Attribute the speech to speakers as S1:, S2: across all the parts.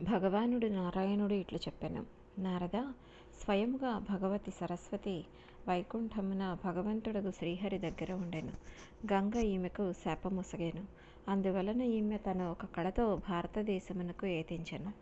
S1: భగవానుడు నారాయణుడు ఇట్లు చెప్పాను. నారద స్వయముగా భగవతి సరస్వతి వైకుంఠమున భగవంతుడగు శ్రీహరి దగ్గర ఉండెను. గంగ ఈమెకు శాపముసగాను. అందువలన ఈమె తన ఒక కళతో భారతదేశమునకు ఏతించెను.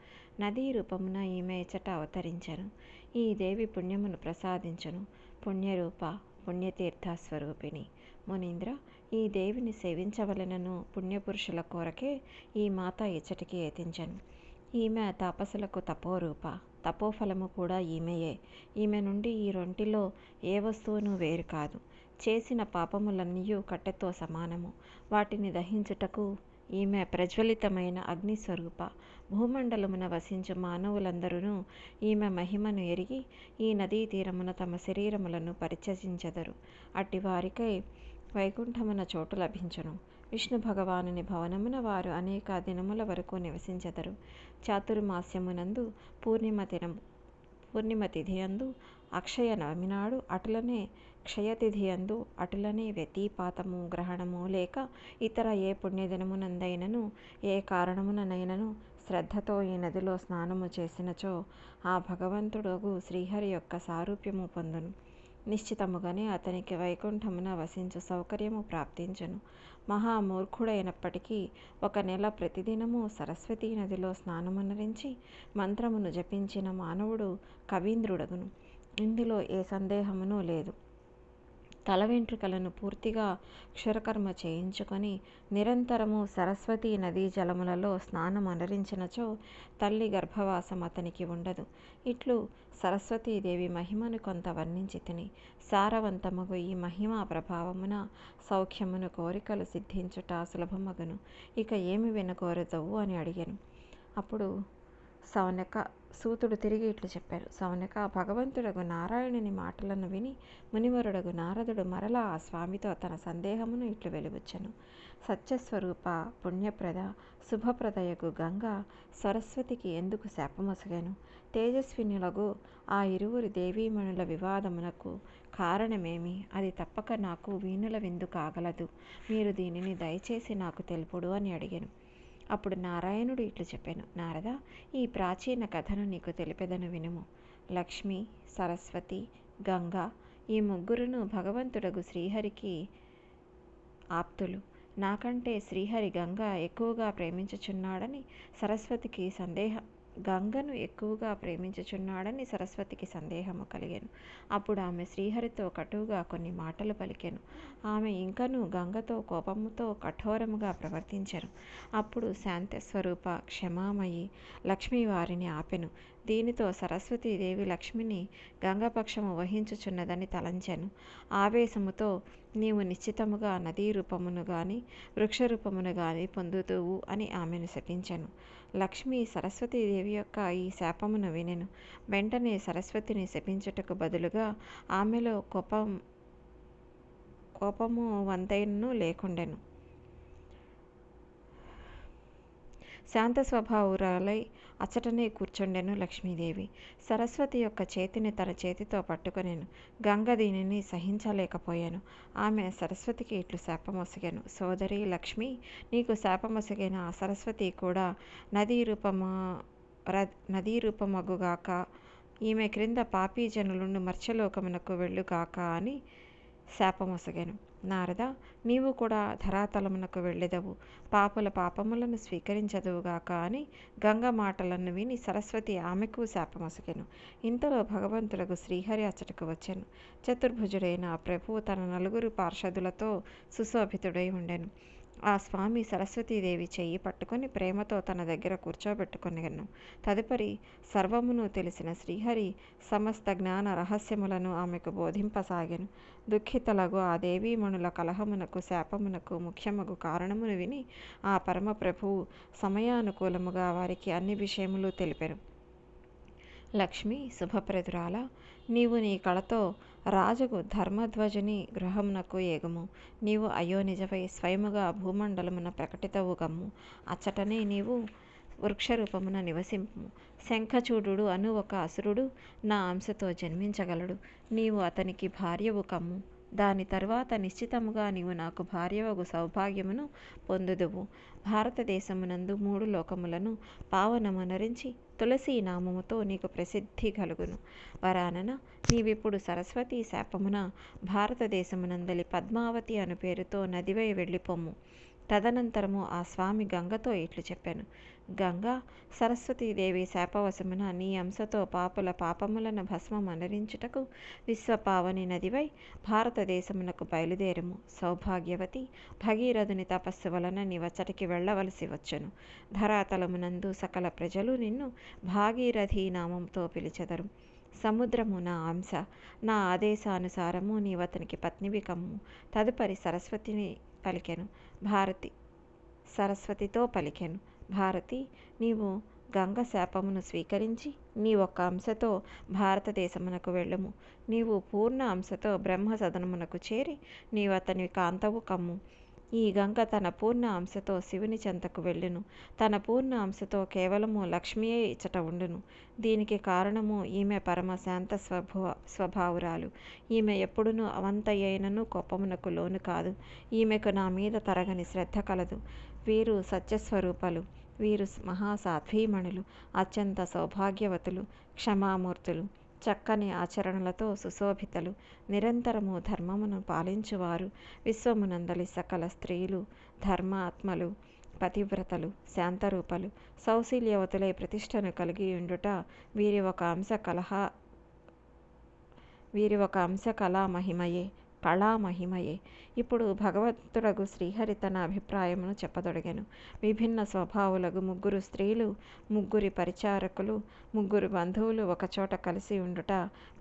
S1: నదీ రూపమున ఈమె ఇచ్చట అవతరించెను. ఈ దేవి పుణ్యమును ప్రసాదించను. పుణ్యరూప పుణ్యతీర్థ స్వరూపిణి మునీంద్ర ఈ దేవిని సేవించవలెనను పుణ్యపురుషుల కోరకే ఈ మాత ఇచ్చటికి ఏతించను. ఈమె తాపసులకు తపోరూప తపోఫలము కూడా ఈమెయే. ఈమె నుండి ఈ రొంటిలో ఏ వస్తువును వేరు కాదు. చేసిన పాపములన్నీ కట్టెతో సమానము. వాటిని దహించుటకు ఈమె ప్రజ్వలితమైన అగ్నిస్వరూప. భూమండలమున వసించు మానవులందరూ ఈమె మహిమను ఎరిగి ఈ నదీ తీరమున తమ శరీరములను పరిచయించెదరు అట్టి వారికై వైకుంఠమున చోటు లభించును. విష్ణు భగవానుని భవనమున వారు అనేక దినముల వరకు నివసించెదరు. చాతుర్మాస్యమునందు పూర్ణిమ దినం పూర్ణిమ తిథియందు అక్షయ నవమి నాడు అటులనే క్షయతిథియందు అటులనే వ్యతిపాతము గ్రహణము లేక ఇతర ఏ పుణ్యదినమునందైనను ఏ కారణముననైనను శ్రద్ధతో ఈ నదిలో స్నానము చేసినచో ఆ భగవంతుడు శ్రీహరి యొక్క సారూప్యము పొందును. నిశ్చితముగానే అతనికి వైకుంఠమున వసించు సౌకర్యము ప్రాప్తించును. మహామూర్ఖుడైనప్పటికీ ఒక నెల ప్రతిదినము సరస్వతీ నదిలో స్నానమునరించి మంత్రమును జపించిన మానవుడు కవీంద్రుడగును. ఇందులో ఏ సందేహమును లేదు. తల వెంట్రుకలను పూర్తిగా క్షురకర్మ చేయించుకొని నిరంతరము సరస్వతీ నదీ జలములలో స్నానం అనరించినచో తల్లి గర్భవాసం అతనికి ఉండదు. ఇట్లు సరస్వతీదేవి మహిమను కొంత వర్ణించి తిని సారవంతమగు ఈ మహిమా ప్రభావమున సౌఖ్యమును కోరికలు సిద్ధించుట సులభమగును. ఇక ఏమి వినకోరదవు అని అడిగాను. అప్పుడు సౌనక సూతుడు తిరిగి ఇట్లు చెప్పారు సౌనక భగవంతుడగు నారాయణుని మాటలను విని మునివరుడగు నారదుడు మరలా ఆ స్వామితో తన సందేహమును ఇట్లు వెలువచ్చను సత్యస్వరూప పుణ్యప్రద శుభప్రదయగు గంగ సరస్వతికి ఎందుకు శాపమొసగాను? తేజస్వినులగు ఆ ఇరువురు దేవీమణుల వివాదమునకు కారణమేమి? అది తప్పక నాకు వీణుల విందు కాగలదు. మీరు దీనిని దయచేసి నాకు తెలుపుడు అని అడిగాను. అప్పుడు నారాయణుడు ఇట్లు చెప్పాను నారద ఈ ప్రాచీన కథను నీకు తెలిపెదను వినుము. లక్ష్మి సరస్వతి గంగ ఈ ముగ్గురును భగవంతుడగు శ్రీహరికి ఆప్తులు. నాకంటే శ్రీహరి గంగ ఎక్కువగా ప్రేమించుచున్నాడని సరస్వతికి సందేహం గంగను ఎక్కువగా ప్రేమించుచున్నాడని సరస్వతికి సందేహము కలిగాను. అప్పుడు ఆమె శ్రీహరితో కటువుగా కొన్ని మాటలు పలికెను. ఆమె ఇంకను గంగతో కోపముతో కఠోరముగా ప్రవర్తించాను. అప్పుడు శాంత స్వరూప క్షమామయి లక్ష్మి వారిని ఆపెను. దీనితో సరస్వతీదేవి లక్ష్మిని గంగపక్షము వహించుచున్నదని తలంచెను. ఆవేశముతో నీవు నిశ్చితముగా నదీ రూపమును గాని వృక్షరూపమును గాని పొందుతువు అని ఆమెను శపించెను. లక్ష్మి సరస్వతీదేవి యొక్క ఈ శాపమును వినెను. వెంటనే సరస్వతిని శపించుటకు బదులుగా ఆమెలో కోపం కోపము వంతైనను లేకుండెను. శాంత స్వభావురాలై అచ్చటనే కూర్చుండెను లక్ష్మీదేవి. సరస్వతి యొక్క చేతిని తన చేతితో పట్టుకొనేను. గంగ దీనిని సహించలేకపోయాను. ఆమె సరస్వతికి ఇట్లు శాపమొసగాను. సోదరి లక్ష్మి నీకు శాపమొసగిన ఆ సరస్వతి కూడా నదీ రూపము నదీ రూపమగుగాక ఈమె క్రింద పాపీ జనులను మర్చలోకమునకు వెళ్ళుగాక అని శాపమొసగాను. నారద నీవు కూడా ధరాతలమునకు వెళ్ళెదవు. పాపుల పాపములను స్వీకరించదువుగాక అని గంగ మాటలను విని సరస్వతి ఆమెకు శాపమొసగెను. ఇంతలో భగవంతులకు శ్రీహరి అచ్చటకు వచ్చెను. చతుర్భుజుడైన ప్రభువు తన నలుగురు పార్షదులతో సుశోభితుడై ఉండెను. ఆ స్వామి సరస్వతీదేవి చెయ్యి పట్టుకొని ప్రేమతో తన దగ్గర కూర్చోబెట్టుకొనిగను తదుపరి సర్వమును తెలిసిన శ్రీహరి సమస్త జ్ఞాన రహస్యములను ఆమెకు బోధింపసాగాను. దుఃఖితలగు ఆ దేవీమణుల కలహమునకు శాపమునకు ముఖ్యముకు కారణమును విని ఆ పరమ ప్రభువు సమయానుకూలముగా వారికి అన్ని విషయములు తెలిపారు లక్ష్మి శుభప్రదురాల నీవు నీ కళతో రాజుకు ధర్మధ్వజుని గృహమునకు ఏగము. నీవు అయ్యో నిజమై స్వయముగా భూమండలమున ప్రకటితవు గమ్ము. అచ్చటనే నీవు వృక్షరూపమున నివసింపు శంఖచూడు అను ఒక అసురుడు నా అంశతో జన్మించగలడు. నీవు అతనికి భార్యవు కమ్ము దాని తరువాత నిశ్చితముగా నీవు నాకు భార్యవగు సౌభాగ్యమును పొందుదువు. భారతదేశమునందు మూడు లోకములను పావనమనరించి తులసి నామముతో నీకు ప్రసిద్ధి కలుగును. వరానన నీవిప్పుడు సరస్వతి శాపమున భారతదేశమునందలి పద్మావతి అను పేరుతో నదివై వెళ్ళిపోము. తదనంతరము ఆ స్వామి గంగతో ఇట్లు చెప్పాను. గంగా సరస్వతీదేవి శాపవశమున నీ అంశతో పాపుల పాపములను భస్మం అనరించుటకు విశ్వపావని నదివై భారతదేశమునకు బయలుదేరము. సౌభాగ్యవతి భగీరథుని తపస్సు వలన నీవచ్చటికి వెళ్ళవలసి వచ్చును. ధరాతలమునందు సకల ప్రజలు నిన్ను భాగీరథీ నామంతో పిలిచెదరు. సముద్రము నా అంశ. నా ఆదేశానుసారము నీవతనికి పత్నివి కమ్ము. తదుపరి సరస్వతిని పలికెను. భారతి. సరస్వతితో పలికెను. భారతి నీవు గంగ శాపమును స్వీకరించి నీ ఒక్క అంశతో భారతదేశమునకు వెళ్ళము. నీవు పూర్ణ అంశతో బ్రహ్మ సదనమునకు చేరి నీవు అతని కాంతవు కమ్ము. ఈ గంగ తన పూర్ణ అంశతో శివుని చెంతకు వెళ్ళును. తన పూర్ణ అంశతో కేవలము లక్ష్మియే ఇచ్చట ఉండును. దీనికి కారణము ఈమె పరమ శాంత స్వభా స్వభావురాలు. ఈమె ఎప్పుడునూ అవంతయ్యైనను కోపమునకు లోను కాదు. ఈమెకు నా మీద తరగని శ్రద్ధ కలదు. వీరు సత్యస్వరూపలు. వీరు మహాసాధ్వీమణులు అత్యంత సౌభాగ్యవతులు. క్షమామూర్తులు. చక్కని ఆచరణలతో సుశోభితలు నిరంతరము ధర్మమును పాలించువారు. విశ్వమునందలి సకల స్త్రీలు ధర్మాత్మలు పతివ్రతలు శాంతరూపలు సౌశీల్యవతులై ప్రతిష్టను కలిగి ఉండుట వీరి ఒక అంశ కలహ వీరి ఒక అంశ కళా మహిమయే కళా మహిమయే ఇప్పుడు భగవంతుడగు శ్రీహరి తన అభిప్రాయమును చెప్పదొడిగాను. విభిన్న స్వభావులకు ముగ్గురు స్త్రీలు ముగ్గురి పరిచారకులు ముగ్గురు బంధువులు ఒకచోట కలిసి ఉండుట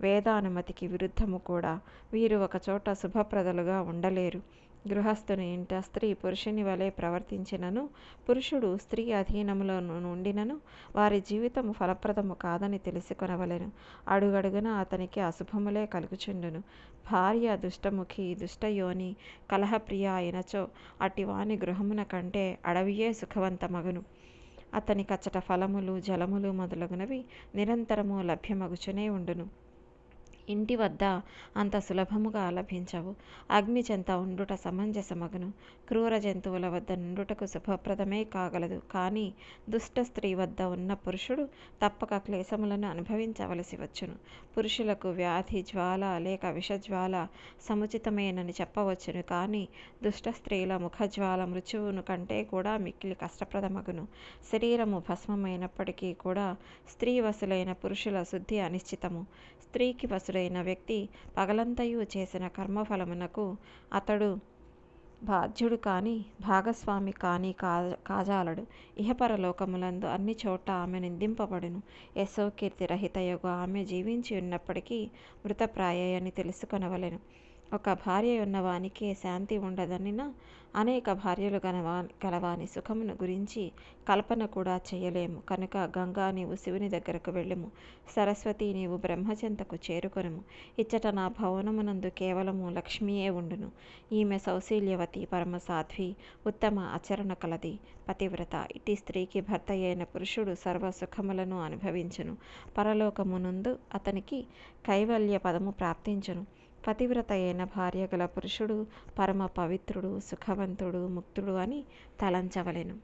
S1: వేదానుమతికి విరుద్ధము కూడా. వీరు ఒకచోట శుభప్రదలుగా ఉండలేరు. గృహస్థుని ఇంట స్త్రీ పురుషుని వలె ప్రవర్తించినను. పురుషుడు స్త్రీ అధీనంలో నుండినను. వారి జీవితము ఫలప్రదము కాదని తెలుసుకొనవలెను. అడుగడుగున అతనికి అశుభములే కలుగుచుండును. భార్య దుష్టముఖి దుష్టయోని కలహప్రియ అయినచో అటివాని గృహమున కంటే అడవియే సుఖవంతమగును. అతని కచ్చట ఫలములు జలములు మొదలగునవి నిరంతరము లభ్యమగుచునే ఉండును. ఇంటి వద్ద అంత సులభముగా లభించవు. అగ్ని చెంత ఉండుట సమంజసమగును. క్రూర జంతువుల వద్ద నుండుటకు శుభప్రదమే కాగలదు. కానీ దుష్ట స్త్రీ వద్ద ఉన్న పురుషుడు తప్పక క్లేశములను అనుభవించవలసి వచ్చును. పురుషులకు వ్యాధి జ్వాల లేక విషజ్వాల సముచితమేనని చెప్పవచ్చును. కానీ దుష్ట స్త్రీల ముఖజ్వాల మృత్యువును కంటే కూడా మిక్కిలి కష్టప్రదమగును. శరీరము భస్మమైనప్పటికీ కూడా స్త్రీ వసులైన పురుషుల శుద్ధి అనిశ్చితము. స్త్రీకి వసుడైన వ్యక్తి పగలంతయు చేసిన కర్మఫలమునకు అతడు బాధ్యుడు కాని భాగస్వామి కాని కా కాజాలడు. ఇహపరలోకములందు అన్ని చోట ఆమె నిందింపబడును. యశోకీర్తి కీర్తి ఆమె జీవించి ఉన్నప్పటికీ మృతప్రాయని తెలుసుకొనవలెను. ఒక భార్య ఉన్నవానికి శాంతి ఉండదనినా అనేక భార్యలు గనవా గలవాని సుఖమును గురించి కల్పన కూడా చేయలేము. కనుక గంగా నీవు శివుని దగ్గరకు వెళ్ళము. సరస్వతి నీవు బ్రహ్మచెంతకు చేరుకొనము. ఇచ్చట నా భవనమునందు కేవలము లక్ష్మియే ఉండును. ఈమె సౌశీల్యవతి పరమ సాధ్వి ఉత్తమ ఆచరణ కలది పతివ్రత. ఇట్టి స్త్రీకి భర్త అయిన పురుషుడు సర్వ సుఖములను అనుభవించును. పరలోకమునందు అతనికి కైవల్య పదము ప్రాప్తించును. పతివ్రత అయిన భార్య గల పురుషుడు పరమ పవిత్రుడు సుఖవంతుడు ముక్తుడు అని తలంచవలెను.